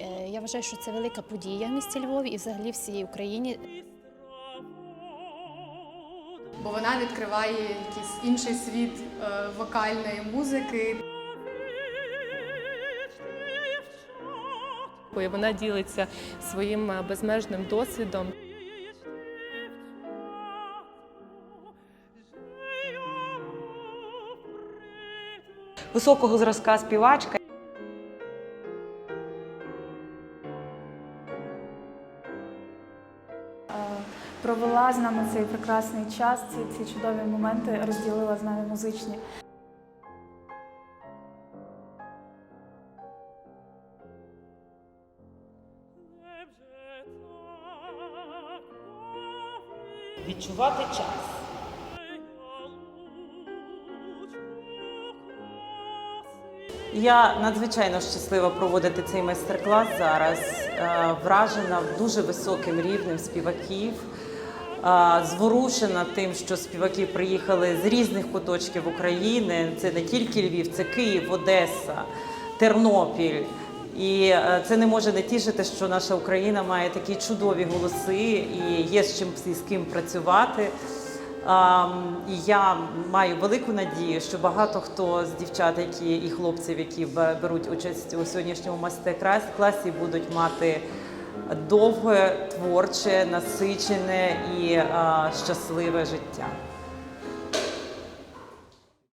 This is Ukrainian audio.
Е, Я вважаю, що це велика подія в місті Львові і взагалі всій Україні. бо вона відкриває якийсь інший світ е, вокальної музики. І вона ділиться своїм е, безмежним досвідом. високого зразка співачка. Провела з нами цей прекрасний час, ці, ці чудові моменти розділила з нами музичні. відчувати час. Я надзвичайно щаслива проводити цей майстер-клас зараз. Е, Вражена дуже високим рівнем співаків. Зворушена тим, що співаки приїхали з різних куточків України. Це не тільки Львів, це Київ, Одеса, Тернопіль. І е, це не може не тішити, що наша Україна має такі чудові голоси і є з чим і з ким працювати. І я маю велику надію, що багато хто з дівчат, які і хлопців, які бе- беруть участь у сьогоднішньому майстер-класі, будуть мати довге, творче, насичене і щасливе життя.